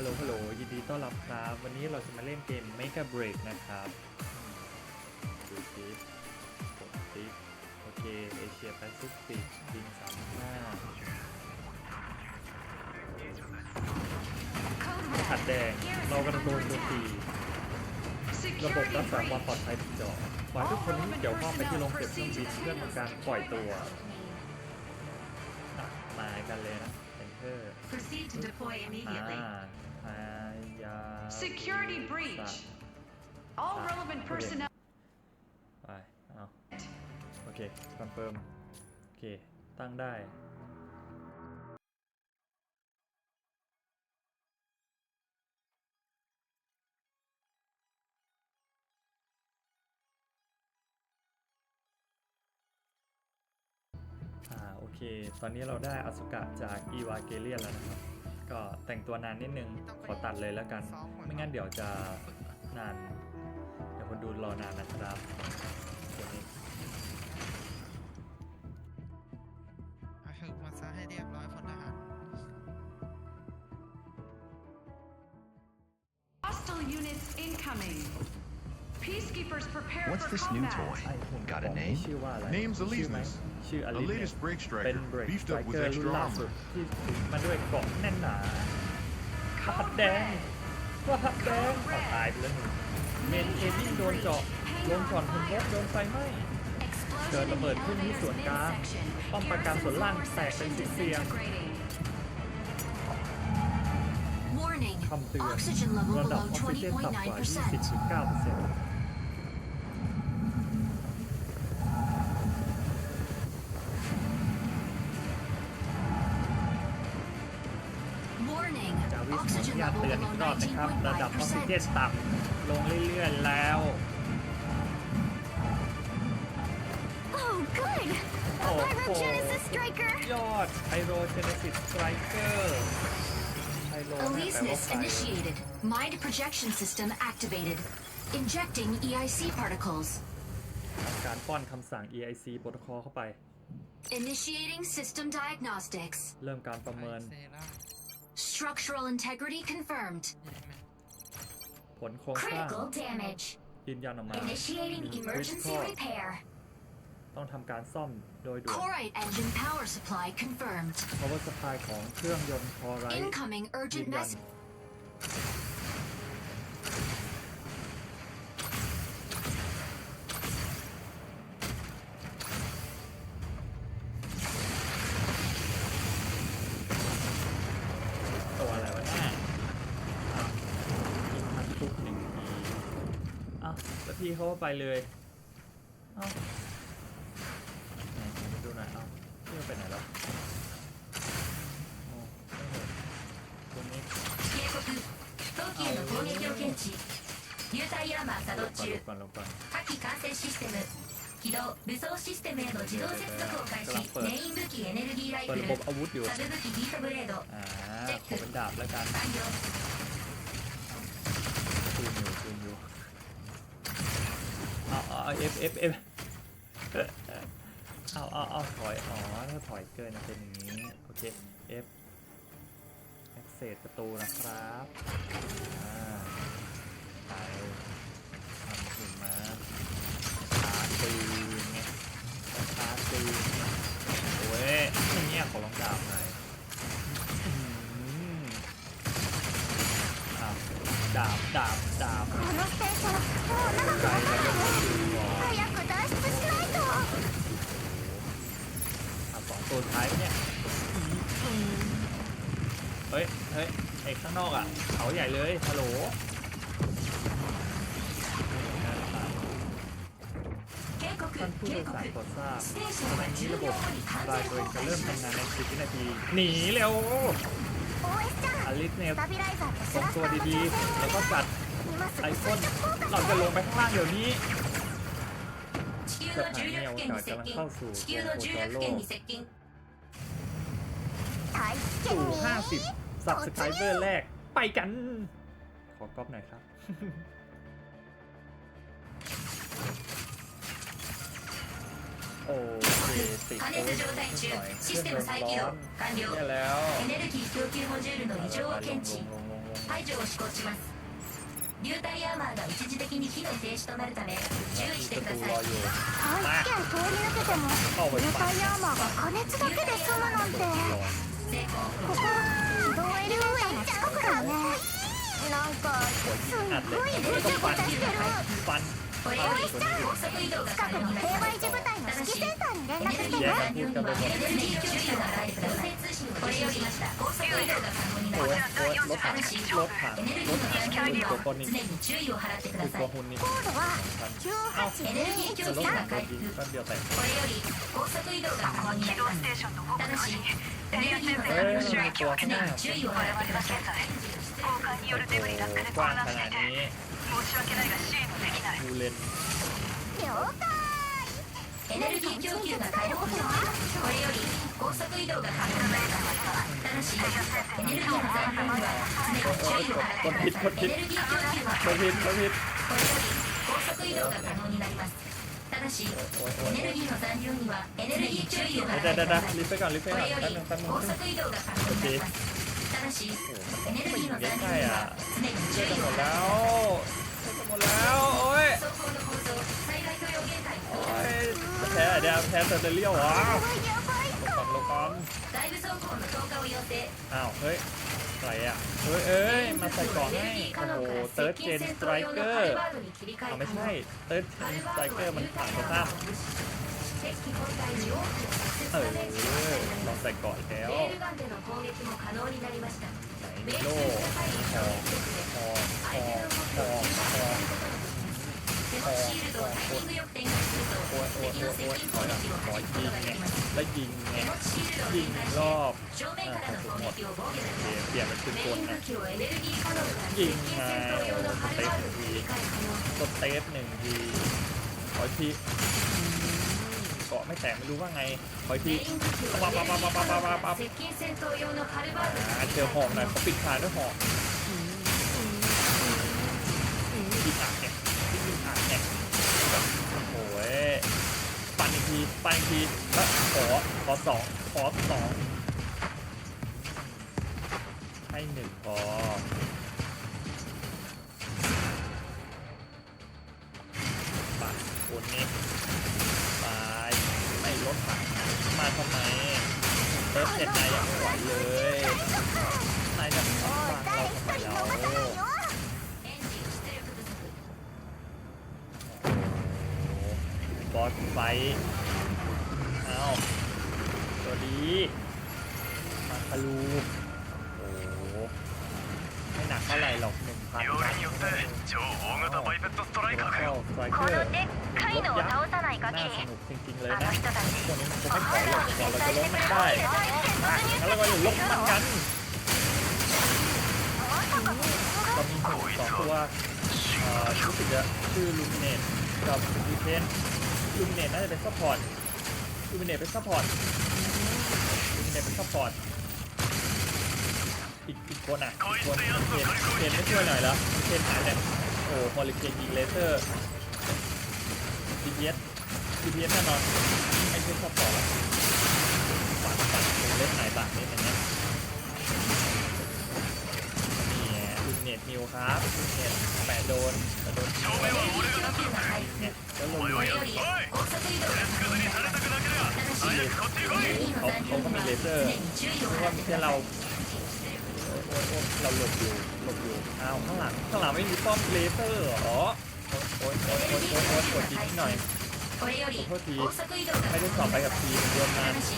ฮัลโหลฮัลโหลยินดีต้อนรับครับ วันนี้เราจะมาเล่นเกม Make a Break นะครับดูซิกดติ๊กโอเคเอเชียแปซิฟิกบินสามห้าขัดแดง เรากำลังโดนโจมตีระบบรักษาความปลอดภัยติดจอขอให้ทุกคนที่เกี่ยวข้องไปที่โรงเก็บเครื่องบินเพื่อทำการปล่อยตัวอะมากันเลยนะเซนเตอร์ Proceed to deploy อ่า immediately. พายา Security breach. All relevant personnel. ไปเอาโอเคคอนเฟิร์มโอเค ตั้งได้ อ่า โอเค ตอนนี้เราได้อสุกะจากอีวาเกเลียนแล้วนะครับ ก็แต่งตัวนานนิดนึง ขอตัดเลยแล้วกัน ไม่งั้นเดี๋ยวจะนาน เดี๋ยวคนดูรอนานนะครับตัวนี้เอาหึกมาซะให้เรียบร้อยพลทหาร Hostile units incoming. Peacekeepers prepare What's for this new combat. toy? ไอ้ผม Got a บอก name? ชื่อว่าอะไร Name's ชื่อไหม Alesis. ชื่ออ A ลิส latest break เป็น striker, เบรก beefed สไตร up เก with อร์รุ่น extra ล่าสุด armor. ที่ถึงมาด้วยเกราะแน่นหนาว่าหัด Code แดง red. ว่าหัดแดงเอาตายไปแล้วหนึ่งเมนเคบินโดนเจาะลงก่อนคุณรถโดนไฟไหม้เกิดระเบิดขึ้นที่ส่วนกลางป้อมปราการส่วนล่างแตกเป็นเสียง Warning. คำเตือน Oxygen level ระดับ below ออกซิเจนต่ำกว่า 20.9%. 20.9% Warning. รอบนะครับ ระดับออกซิเจน 19.5%. ต่ำลงเรื่อยๆแล้ว Oh, good! A Oh, Pyrogenesis oh. Striker! ยอดไ y โรเจเนซิสสไตรเกอร์ไฮโรแปลว่า Aleseness ไฟ initiated. Mind projection system activated. Injecting EIC particles. การป้อนคำสั่ง EIC โปรโตคอลเข้าไป Initiating system diagnostics. เริ่มการประเมินเซรั่ม Structural integrity confirmed. ผลโครงสร้าง Critical damage. ยืนยันออกมา Initiating emergency Critical repair. ต้องทำการซ่อมโดยด่วน Corite engine power supply confirmed. power supply ของเครื่องยนต์คอไร Incoming ยื urgent นยัน message. พี่เขาก็ไปเลยเอ้าไหนมาดูหน่อยเอ้าพี่เขาไปไหนแล้วโอ้ไม่เห็นตรงนี้ 警告冬季への攻撃を検知流体アーマー作 ล 動 งก่อนล 中 งก่อนลงก่อน 火器管制システム起動武装システムへの自動接続を開始メイン武器エネルギーライ เปิ フ ด ル ระบบอาวุธอยู่ サブ武器ヒートブレード อ่าขอเป็นดาบแล้วกัน 完了 เอาเอฟเอฟเอฟเอาเอาเอาถอย อ๋อถ้าถอยเกินเป็นอย่างนี้ โอเค F access ประตูนะครับไปทำถึงมาชาร์จปืนไงชาร์จปืนโอ้ยอย่างเงี้ยขอลองดาบหน่อยอื้อหืออ้าวดาบ ดาบ ดาบ このステーション、もう長く ใจ な แล้ว い ก็ดูวอ 早く脱出しないと อ่ะสองตัวท้ายเนี่ยเฮ้ย เฮ้ยไอ้ข้างนอกอ่ะ เขาใหญ่เลยฮัลโหล 警告 ท่านผู้โด 警 ย 告 สารโปรดทราบ ステーシ ข ョン ณะ は นี้ 10 ระบบ 秒後に完 ราย 全 เบร 崩 กจะ 壊 เริ่ม しま ทำงาน す ใน10วินาที หนีเร็ว OS ちゃ อลิสเนี่ยทรงตัวดีๆ แล้วก็จัดไอพ่นเราจะลงไปข้างล่างเดี๋ยวนี้สถานีอวกาศกำลังเข้าสู่โคจรโลกสู่50สับสไครเบอร์แรก ไปกัน ขอก๊อปหน่อยครับ โอเคติด 加熱状態中システム再起動完了 เนี่ยแล้ว エネルギー供給モジュールの異常を検知ลงลงลงลง 排 排除を施行します流体アーマーが一時的に機能停止となるため注意して ประ くだ ตู さ รอย อยู่ 大気圏通り抜けてもเข้าไป 流 ปั่น 体アーマーが加熱だけで済むなんてร้อน 成功ここ軌道エレベーターの近くだよねなんかすっ อัดเล ごい ย ご ไม่ ち ต้อง ゃ ปั่นごちゃしてる ปั่น お願しちゃ近くの平和維持部隊の指揮センターに連絡してね LG 距離を流れてくださいこれより高速移動が可能になりますエネルギーの管理を常に注意を払ってください高度はエネルギー距離が回復これより高速移動が可能になりの管理の周囲を払ってください交換による申し訳ないが支援できない。エネルギー供給が変えるはこれより高速移動が可能なただしエネルギーの残はに注を払いこが可能になりますただしエネルギーの残量にはエネルギー注意を払いだだだリフェリフが可能にます เลี้ยงไก่อะเลือจะหมดแล้วเลือดจะหมดแล้ว โอ้ยโอ้ยแพ้เดี๋ยวแพ้เซอร์เเรียวเหรอลงก่อนลงก่อนอ้าวเฮ้ยใครอะเฮ้ยเอ้ยมาใส่ก่อนให้โอ้โหเติร์ดเจนสไตรเกอร์ไม่ใช่เติร์ดเจนสไตรเกอร์มันฝั่งตรงข้ เออลองใส่ก่อนแล้วโล่คอคอคอคอคอคอโคตรโคตรโคตรโคตรโคตรถอยถอยยิงไงแล้วยิงไงยิงรอบอ่าถูกหมดเปลี่ยนเป็นปืนกลนะยิงมาสเตปทีสเตปหนึ่งทีร้อยที ไม่แตกไม่รู้ว่าไงคอยทีปะปะปะปะปะปะปะปะอ่เจอหอมหน่อยเขาปิดขาด้วยหอกปิดขาแข็งปิดขาแข็โอ้โหปั่นอีกทีปั่นอีกทีแล้วขอขอสองขอสองให้หนึ่งพอ เอาตัวดีมาคารูโอ้โหไม่หนักเท่าไหร่หรอกหนึ่งพัน よりによって超大型バイペットストライカーかよ สไตรเก こ อ の ร์ でっかいのを倒さない限 น่า り สนุกจริงๆเลย あ นะ の人たち พวกนี้มันคงไม่ถอยหรอกกว่าเราจะล้มมันได้อ่ะงั้นเราก็อยู่ล้มมันกันเรามีหุ่นสองตัวเอ่อรู้สึกจะชื่อลูมิเนตกับลูเทน ยูมิเนตน่าจะเป็นซัพพอร์ตยูมิเนตเป็นซัพพอร์ตยูมิเนตเป็นซัพพอร์ตอีกอีกคนอะอีกคนเคนไม่ช่วยหน่อยเหรอเคนหายเลยโอ้โหพอลลิเคนยิงเลเซอร์ดีพีเอสดีพีเอสแน่นอนไอ้เคนซัพพอร์ตปัดปัดเล่นหายบัดเล่นอย่างเงี้ยนี่ยูมิเนตมิวครับยูมิเนตแปดโดนแต่โดนเนี่ย เล お ย いおい これより高速移動が可能になりされますたくなけりゃ早くこっちに来い เขาเขาก็มีเลเซอร์ 常に注意を เพราะว่า 払って ไม่ く ใช่ だ เรา さい โอ๊ยโอ๊ยโอ๊ยเราหลบอยู่หลบอยู่อ้าวข้างหลังข้างหลังไม่มีป้อมเลเซอร์เหรอโอ๊ยโอ๊ยโอ๊ยโอ๊ยโอ๊ยกดยิงนิดหน่อย これより高速移動が ไม่ 可 ได้ 能 สอบ に ไป なり กับ ます ทีมโยนมา ただし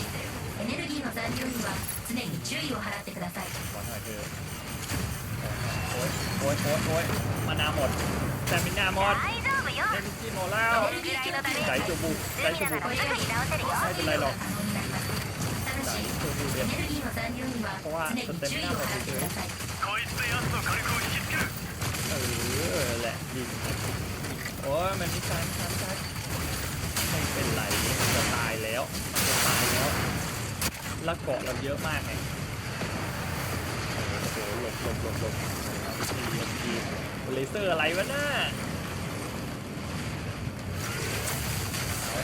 エネルギーの残量には常に注意を払ってください ขอหน่อยเถอะโอ๊ยโอ๊ยโอ๊ยโอ๊ยมานาหมดแซมินาหมด 大丈夫よ เล่นจิ้มมดแล้ใส่จูบูใส่จูบูไม่เป็นไรหรอกใส่จูบูเดียวเพราะว่าสเต็มหน้าเราเฉยเออแหละดินโอ้ยมันนิสัยนิสัยไม่เป็นไรมันจะตายแล้วมันจะตายแล้วแล้วเกาะเราเยอะมากไงโอ้โหหลบหลบหลบหลบหลบหลบเลเซอร์อะไรวะน้า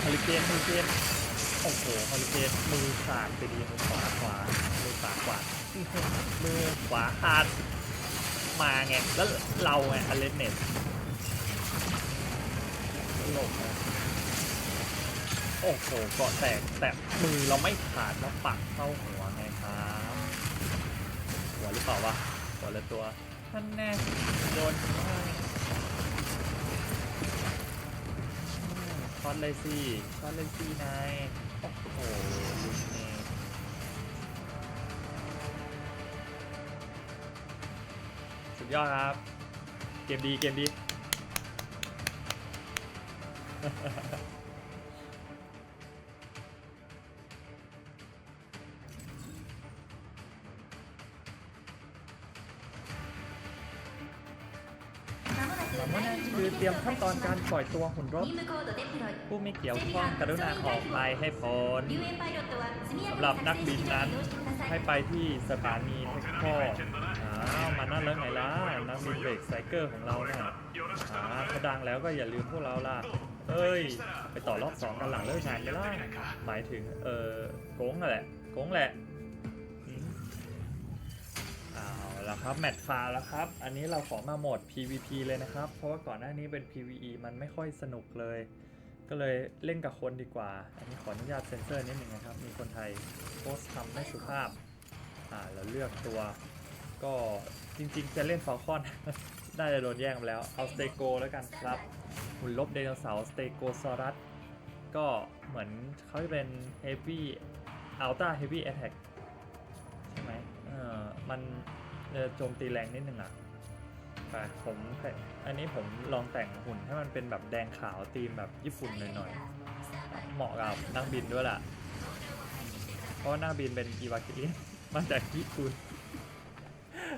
ฮอลิเคนฮอลิเคนโอ้โหฮอลิเคนมือขาดไปดีมือขวาขวามือขวาขวามือขวาขาดมาไงแล้วเราไงอเลนเน็ตหลบนะโอ้โหเกาะแตกแต่มือเราไม่ขาดแล้วปักเข้าหัวไงครับหัวหรือเปล่าวะหัวละตัวท่านแน่โดน ช็อตเลยสิช็อตเลยสินายโอ้โหลูกนี่สุดยอดครับ เกมดีเกมดี นั่นคือเตรียมขั้นตอนการปล่อยตัวหุ่นรบ ผู้ไม่เกี่ยวข้องกรุณาออกไปให้พ้นสำหรับนักบินนั้น ให้ไปที่สถานีเทคพ่อ้าวมานั่นแล้วไงล่ะนักบินเบรกไซเกอร์ของเราเนี่ยอ่าถ้ดังแล้วก็อย่าลืมพวกเราล่ะเอ้ย ไปต่อรอบสองกันหลังเลิกงานไปล่ะหมายถึงเออโก้งแหละโก้งแหละ ครับแมตช์ฟาแล้วครับ อันนี้เราขอมาโหมด PVP เลยนะครับ เพราะว่าก่อนหน้านี้เป็น PVE มันไม่ค่อยสนุกเลย ก็เลยเล่นกับคนดีกว่า อันนี้ขออนุญาตเซ็นเซอร์นิดหนึ่งนะครับ มีคนไทยโพสต์คำไม่สุภาพ อ่าเราเลือกตัว ก็จริงๆจะเล่นฟอลคอน น่าจะโดนแย่งไปแล้ว เอาสเตโกแล้วกันครับหุ่นลบไดโนเสาร์สเตโกซอรัส ก็เหมือนเขาจะเป็น Heavy Ultra Heavy Attack ใช่ไหมเออมัน จะโจมตีแรงนิดนึงอะไปผมอันนี้ผมลองแต่งหุ่นให้มันเป็นแบบแดงขาวธีมแบบญี่ปุ่นหน่อยๆ เหมาะกับนักบินด้วยล่ะ เพราะว่านักบินเป็นอีวากิริมาจากญี่ปุ่น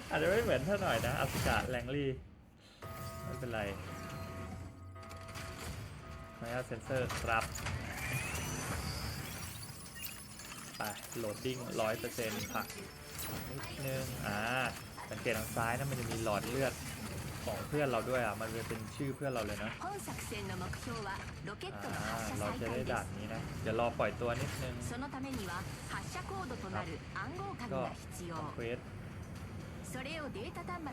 อาจจะไม่เหมือนเท่าหน่อยนะอ s ิกาแรงลี่ไม่เป็นไรขออนุญาเซนเซอร์ครับ ไปโหลดดิ้งร้อยเปอร์เซ็นต์ค่ะนิดนึงอ่าสังเกตทางซ้ายนะมันจะมีหลอดเลือดของเพื่อนเราด้วยอะมันจะเป็นชื่อเพื่อนเราเลยนะเราจะได้ด่านนี้นะเดี๋ยวรอปล่อยตัวนิดนึงก็ควส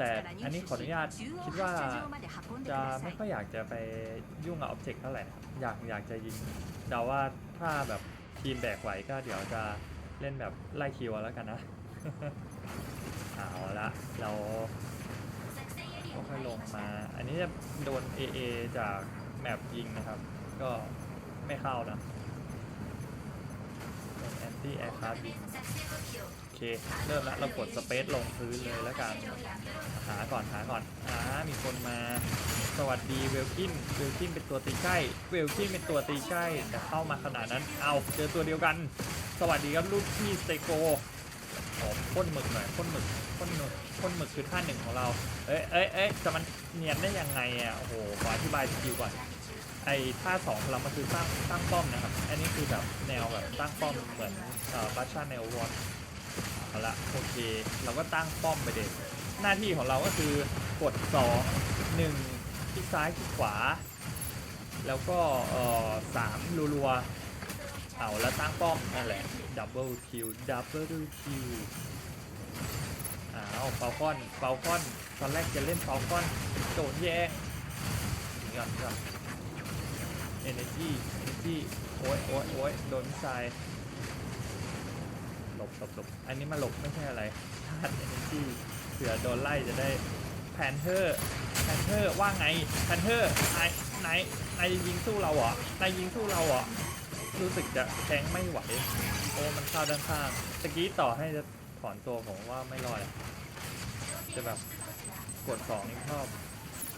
แต่อันนี้ขออนุญาตคิดว่าจะไม่ค่อยอยากจะไปยุ่งกับอ็อบเจกต์เท่าไหร่อยากอยากจะยิงแต่ว่าถ้าแบบ ทีมแบกไหวก็เดี๋ยวจะเล่นแบบไล่คิวแล้วกันนะ เอาละเราค่อยๆลงมา อันนี้จะโดน AA จากแมปยิงนะครับ ก็ไม่เข้านะ เป็นแอนตี้แอร์คราฟยิงโอเค เริ่มแล้วเรากดสเปซลงพื้นเลยแล้วกัน หาก่อนหาก่อนอ่ามีคนมา สวัสดีเวลคิน เวลคินเป็นตัวตีใกล้ เวลคินเป็นตัวตีใกล้ แต่เข้ามาขนาดนั้น เอาเจอตัวเดียวกัน สวัสดีครับลูกพี่สเตโกขอพ่นหมึกหน่อยพ่นหมึกพ่นหมึกพ่นหมึกคือท่าหนึ่งของเรา เอ้ยเอ้ยเอ้ยแต่มันเนียนได้ยังไงอะ โอ้โห ขออธิบายสกิลก่อน ไอ้ท่าสองของเรามันคือตั้งตั้งป้อมนะครับ อันนี้คือแบบแนวแบบตั้งป้อมเหมือนเอ่อบัชชาแนววอตเอาละโอเค เราก็ตั้งป้อมไปเด็ดหน้าที่ของเราก็คือกด2 1คลิกซ้ายคลิกขวา แล้วก็เอ่อสามรัวๆเอาแล้วตั้งป้อมนั่นแหละดับเบิลคิวดับเบิลคิวอ้าวเฟลคอนเฟลคอนตอนแรกจะเล่นเฟลคอนโดนแย่งนี่ก่อนนี่ก่อน energy energy โอ้ยโอ้ยโอ้ยโดนมิสไซล์หลบหลบหลบอันนี้มาหลบไม่ใช่อะไรชาร์จ energy เผื่อโดนไล่จะได้แพนเทอร์แพนเทอร์ว่าไงแพนเทอร์นายนายนายยิงสู้เราเหรอนายยิงสู้เราเหรอรู้สึกจะแทงไม่ไหวโอ้มันเข้าด้านข้างตะกี้ต่อให้จะถอนตัวผมว่าไม่รอดจะแบบกดสองอีกรอบ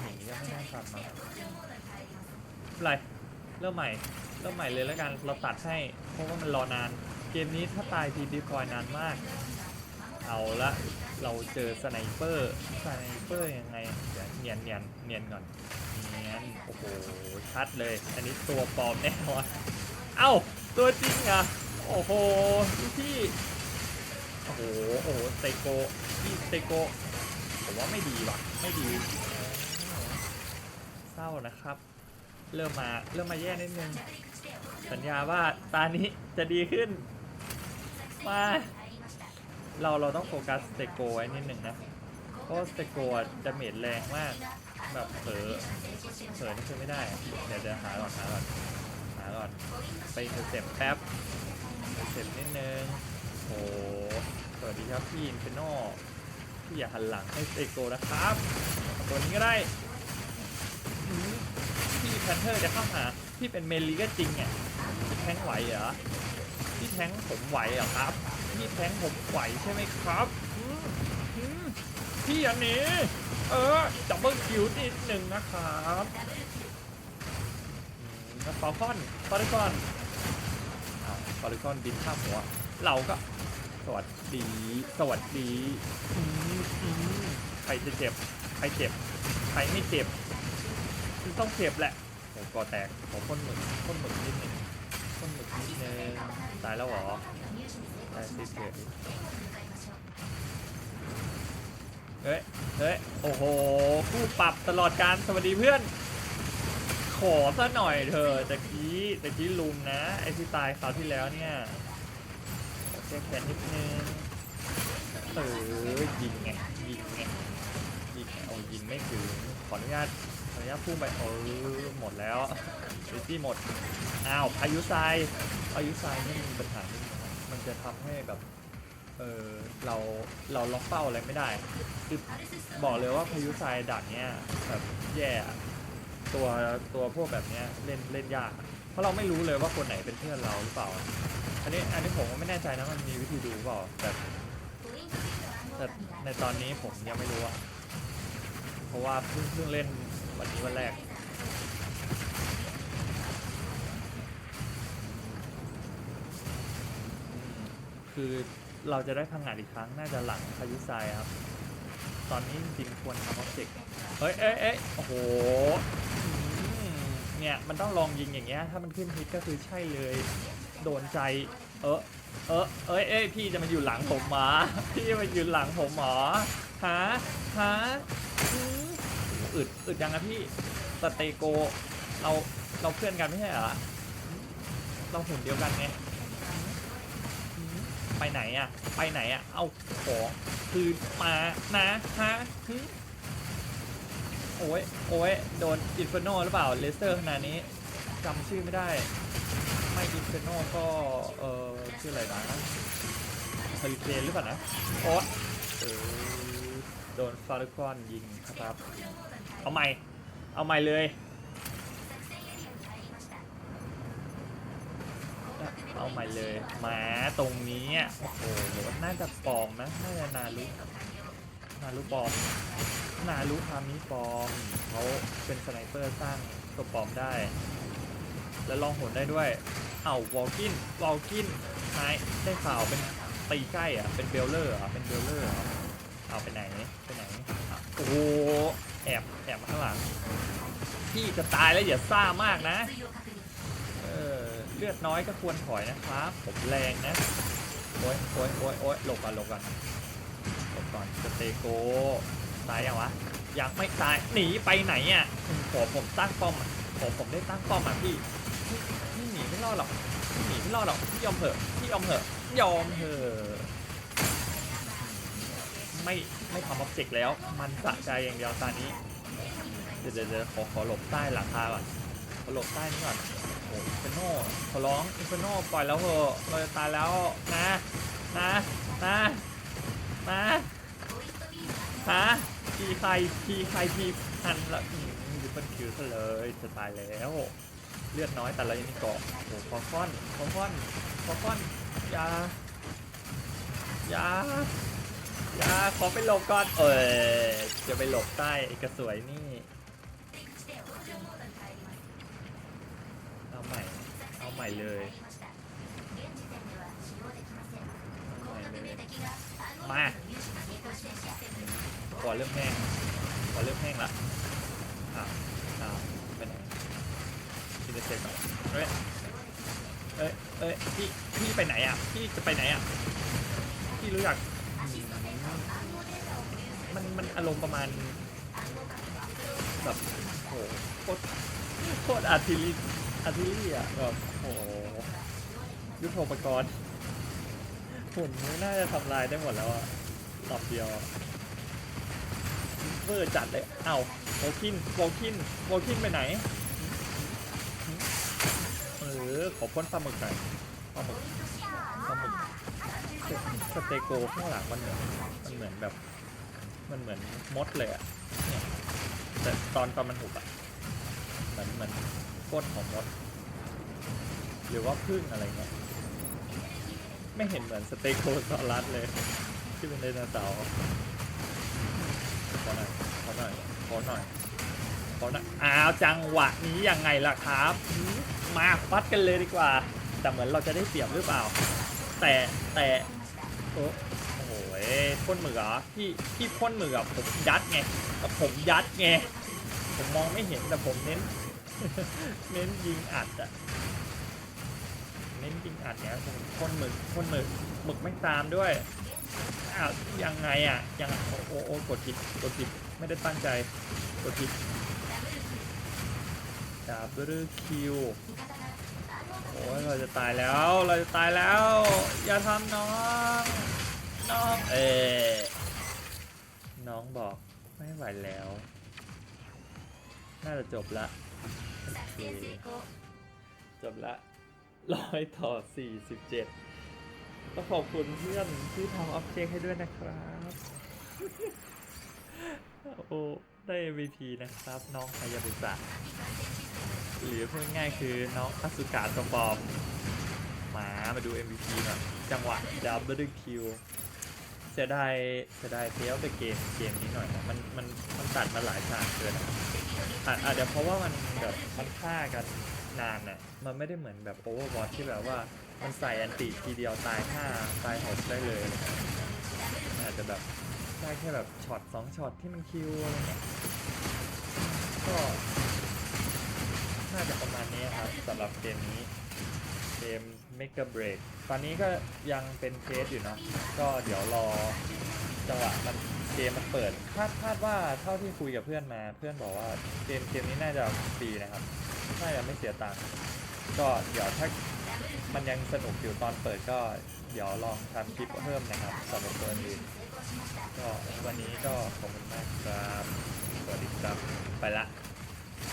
หนีก็ไม่น่าทันมั้งไม่เป็นไร เริ่มใหม่ เริ่มใหม่เลยแล้วกัน เราตัดให้ เพราะว่ามันรอนาน เกมนี้ถ้าตายทีดีคอยนานมาก เอาละ เราเจอสไนเปอร์ สไนเปอร์ยังไงเดี๋ยวเนียนเนียนเนียนก่อน เนียน โอ้โห ชัดเลย อันนี้ตัวปลอมแน่นอน เอ้า ตัวจริงอะ โอ้โห พี่โอ้โห โอ้โหเตโกพี่เตโกผมว่าไม่ดีว่ะ ไม่ดี เศร้านะครับ เริ่มมาเริ่มมาแย่นิดนึง สัญญาว่าตานี้จะดีขึ้น มา เราเราต้องโฟกัสสเตโกไว้นิดนึงนะ เพราะสเตโกจะเมจแรงมาก แบบเผลอเผลอนี่คือไม่ได้ เดี๋ยวเดี๋ยวหาก่อนหาก่อนหาก่อนไปเสร็จแป๊บเสร็จนิดนึงโอ้สวัสดีครับพี่อินฟิโนพี่อย่าหันหลังให้สเตโกนะครับ ตัวนี้ก็ได้ แพนเทอร์จะเข้าหาพี่เป็นเมลีก็จริงอะพี่แทงไหวเหรอพี่แทงผมไหวเหรอครับพี่แทงผมไหวใช่ไหมครับพี่อันนี้ เออดับเบิลคิวนิดหนึ่งนะครับฟอลคอนฟอลคอนฟอลคอนบินข้ามหัว เราก็สวัสดีสวัสดีใครจะเจ็บใครเจ็บใครไม่เจ็บต้องเจ็บแหละ ผมกอแตกผมพ่นหมึกพ่นหมึกนิดหนึงพ่นหมึกนิดนึงตายแล้วเหรอตายสิเฉยเฮ้ยเฮ้ยโอ้โหผู้ปรับตลอดการสวัสดีเพื่อน ขอซะหน่อยเธอะตะกี้ตะกี้ลุงนะไอที่ตายคราวที่แล้วเนี่ยขอแก้แค้นนิดนึงเออยิงไงยิงไงยิงไงโอ้ยิงไม่ถึงขออนุญาต ขออนุญาตพุ่งไปเออหมดแล้วเรจี้หมด อ้าวพายุทรายพายุทรายนี่มีปัญหานิดนึงมันจะทำให้แบบ เออเรา เราล็อกเป้าอะไรไม่ได้ คือบอกเลยว่าพายุทรายดักเนี้ยแบบแย่ ตัว ตัวพวกแบบเนี้ยเล่น เล่นยาก เพราะเราไม่รู้เลยว่าคนไหนเป็นเพื่อนเราหรือเปล่า อันนี้ อันนี้ผมไม่แน่ใจนะ มันมีวิธีดูเปล่า แต่ แต่ในตอนนี้ผมยังไม่รู้อะเพราะว่าเพิ่งเพิ่งเล่น วันนี้วันแรก คือเราจะได้พังงานอีกครั้งน่าจะหลังพายุทรายครับ ตอนนี้จริงๆควรทำออบเจกต์เอ้ยเอ้ยเอ้ยโอ้โหอืมเนี่ยมันต้องลองยิงอย่างเงี้ยถ้ามันขึ้นฮิตก็คือใช่เลย โดนใจ เออเออเอ้ยเอ้ยพี่จะมาอยู่หลังผมหมาพี่มาอยู่หลังผมหมอฮะฮะอืม อึดอึดยังอะพี่สเตโก เราเราเพื่อนกันไม่ใช่เหรอเราหุ่นเดียวกันไงไปไหนอะ ไปไหนอะ เอาของคืนมานะฮะโอ้ยโอ้ยโดนอินฟ r โนหรือเปล่าเลเซอร์ขนาดนี้จำชื่อไม่ได้ ไม่อินฟ r โนก็ เออชื่ออะไรนะเฮลิเคนหรือเปล่านะโอ๊ยเออโดนฟาร์กอนยิงครับ เอาใหม่ เอาใหม่เลย เอาใหม่เลยหมาตรงนี้โอ้โหน่าจะปลอมนะน่าจะนารุนารุปลอมนารุทามิปลอมเขาเป็นสไนเปอร์สร้างตัวปลอมได้ แล้วลองหนได้ด้วย เอาวอลกินวอลกินนายได้ข่าวเป็นตีใกล้อะเป็นเบลเลอร์อะเป็นเบลเลอร์อะเอาไปไหนไปไหนอะ โอ้โหแอบแอบมาข้างหลัง พี่จะตายแล้วอย่าซ่ามากนะ เออเลือดน้อยก็ควรถอยนะครับ ผมแรงนะ โอ้ยโอ้ยโอ้ยโอ้ยหลบก่อนหลบก่อนหลบก่อนสเตโกตายยังวะยังไม่ตายหนีไปไหนอะอืมขอผมตั้งป้อมอะขอผมได้ตั้งป้อมอะพี่พี่พี่หนีไม่รอดหรอกพี่หนีไม่รอดหรอกพี่ยอมเถอะพี่ยอมเถอะยอมเถอะไม่ ไม่ทำออบเจกต์แล้ว มันสะใจอย่างเดียวตอนนี้ เดี๋ยวเดี๋ยวขอขอหลบใต้หลังคาก่อนขอหลบใต้นี้ก่อนโอ้อินเฟโนขอร้องอินเฟโนปล่อยแล้วเหอะเราจะตายแล้วนะนะนะนะฮะพีใครพีใครพีพันละยูเปิลคิวซะเลยจะตายแล้วเลือดน้อยแต่เรายังมีเกาะโอ้ฟอคอนฟอคอนฟอคอนยายา อยาขอไปหลบก่อน เอ้ยจะไปหลบใต้กระสวยนี่เอาใหม่เอาใหม่เลยเอาใหม่เลยมาขอเริ่มแห้งขอเริ่มแห้งละอ้าวอ้าวไปไหนพี่จะเสร็จก่อนเฮ้ยเอ้ยเอ้ยพี่พี่ไปไหนอะพี่จะไปไหนอะพี่รู้จัก อารมณ์ประมาณแบบโหโคตรโคตรอาร์ติลีอาร์ติลีอะแบบโหยุทโธปกรณ์หุ่นนี้น่าจะทำลายได้หมดแล้วอะรอบเดียวเวอร์จัดเลยเอ้าโวคินโวคินโวคินไปไหนเออขอพ่นปลาหมึกหน่อยปลาหมึกปลาหมึกสเตโกข้างหลังมันเหมือนมันเหมือนแบบ มันเหมือนมดเลยอะเนี่ยแต่ตอนตอนมันหุบอะเหมือนเหมือนก้นของมด หรือว่าพึ่งอะไรเงี้ย ไม่เห็นเหมือนสเตโกซอรัสเลย ที่เป็นไดโนเสาร์ขอหน่อยขอหน่อยขอหน่อยขอหน่อยอ้าวจังหวะนี้ยังไงล่ะครับ มาฟัดกันเลยดีกว่า แต่เหมือนเราจะได้เปรียบหรือเปล่า แต่แต่โอ้ โอ้โหพ่นมือเหรอพี่พี่พ่นหมืออะผมยัดไงแต่ผมยัดไงผมมองไม่เห็นแต่ผมเน้น เน้นยิงอัดอะเน้นยิงอัดเนี่ยผมพ่นหมึกพ่นหมึกหมึกไม่ตามด้วยอ้าวยังไงอะยังโอ้โอ้โอกดผิดกดผิดไม่ได้ตั้งใจกดผิดดับเบิลคิวโอ้ยเราจะตายแล้วเราจะตายแล้ว อย่าทำน้อง น้องเออน้องบอกไม่ไหวแล้ว น่าจะจบละโอเคจบละร้อยต่อสี่สิบเจ็ดต้องขอบคุณเพื่อนที่ทำออบเจกให้ด้วยนะครับ โอ้ได้ MVP นะครับ น้องพายาบุสะหรือพูดง่ายคือน้องอสุกาตัวปอมมามาดู MVP หน่อยจังหวะดับเบิลคิว สียดายเสียดายเทลแต่เกมเกมนี้หน่อยนะมันมันมันตัดมาหลายฉากเกินอะอาจอาจจะเพราะว่ามันแบบมันฆ่ากันนานอะมันไม่ได้เหมือนแบบโอเวอร์วอทที่แบบว่ามันใส่อันติทีเดียวตายห้าตายหกได้เลยอะไรเงี้ยอาจจะแบบได้แค่แบบช็อตสองช็อตที่มันคิวอะไรเงี้ยก็น่าจะประมาณนี้ครับสำหรับเกมนี้เกม Mega Break ตอนนี้ก็ยังเป็นเทสอยู่เนาะก็เดี๋ยวรอจังหวะมันเกมมันเปิดคาดคาดว่าเท่าที่คุยกับเพื่อนมา เพื่อนบอกว่าเกมเกมนี้น่าจะฟรีนะครับน่าจะไม่เสียตังค์ก็เดี๋ยวถ้ามันยังสนุกอยู่ตอนเปิดก็เดี๋ยวลองทำคลิปเพิ่มนะครับสำหรับตัวอื่นก็วันนี้ก็ขอบคุณมากครับสวัสดีครับไปละ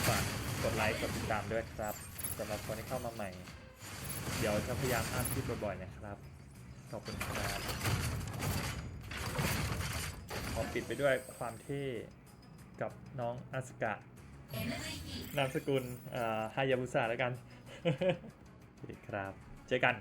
ฝากกดไลค์กดติดตามด้วยครับสำหรับคนที่เข้ามาใหม่ เดี๋ยวจะพยายามอ่านคลิปบ่อยๆนะครับ ขอบคุณครับขอปิดไปด้วยความเท่กับน้องอาสกะ นามสกุลฮายาบุสาแล้วกันโอเคครับ เจอกัน